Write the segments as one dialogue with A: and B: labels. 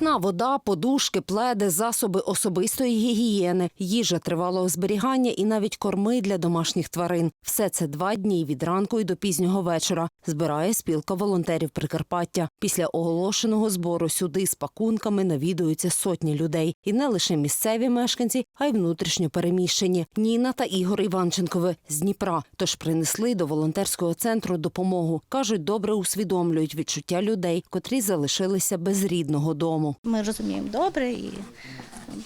A: Питна вода, подушки, пледи, засоби особистої гігієни, їжа тривалого зберігання і навіть корми для домашніх тварин. Все це два дні від ранку і до пізнього вечора. Збирає спілка волонтерів Прикарпаття. Після оголошеного збору сюди з пакунками навідуються сотні людей, і не лише місцеві мешканці, а й внутрішньо переміщені. Ніна та Ігор Іванченкови з Дніпра. Тож принесли до волонтерського центру допомогу. кажуть, добре усвідомлюють відчуття людей, котрі залишилися без рідного дому.
B: Ми розуміємо добре і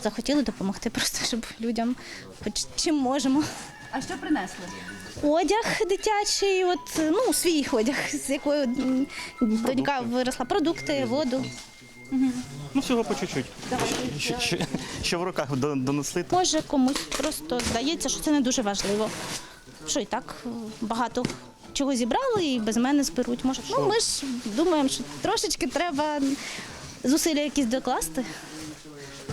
B: захотіли допомогти просто, щоб людям хоч чим можемо.
C: А що принесли?
B: Одяг дитячий, от ну свій одяг, з якою донька виросла, продукти, воду.
D: Ну, всього по чуть-чуть. Що, що, що в руках до- донесли.
B: Може комусь просто здається, що це не дуже важливо. Що і так багато чого зібрали і без мене зберуть. Може, ну ми ж думаємо, що трошечки треба зусилля якісь докласти,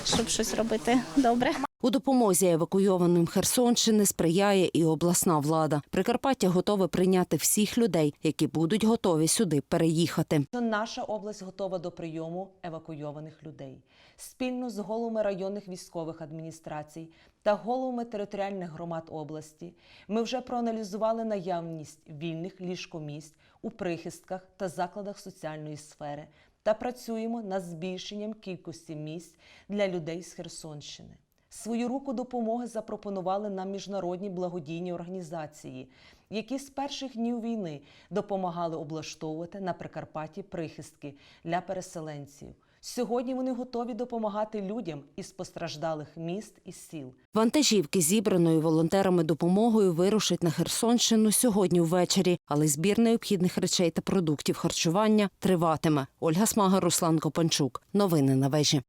B: щоб щось робити добре.
A: У допомозі евакуйованим Херсонщини сприяє і обласна влада. Прикарпаття готове прийняти всіх людей, які будуть готові сюди переїхати.
E: наша область готова до прийому евакуйованих людей. Спільно з головами районних військових адміністрацій та головами територіальних громад області ми вже проаналізували наявність вільних ліжкомісць у прихистках та закладах соціальної сфери та працюємо над збільшенням кількості місць для людей з Херсонщини. Свою руку допомоги запропонували нам міжнародні благодійні організації, які з перших днів війни допомагали облаштовувати на Прикарпатті прихистки для переселенців. Сьогодні вони готові допомагати людям із постраждалих міст і сіл.
A: Вантажівки, зібраною волонтерами допомогою, вирушать на Херсонщину сьогодні ввечері, але збір необхідних речей та продуктів харчування триватиме. Ольга Смага, Руслан Копанчук. Новини на вежі.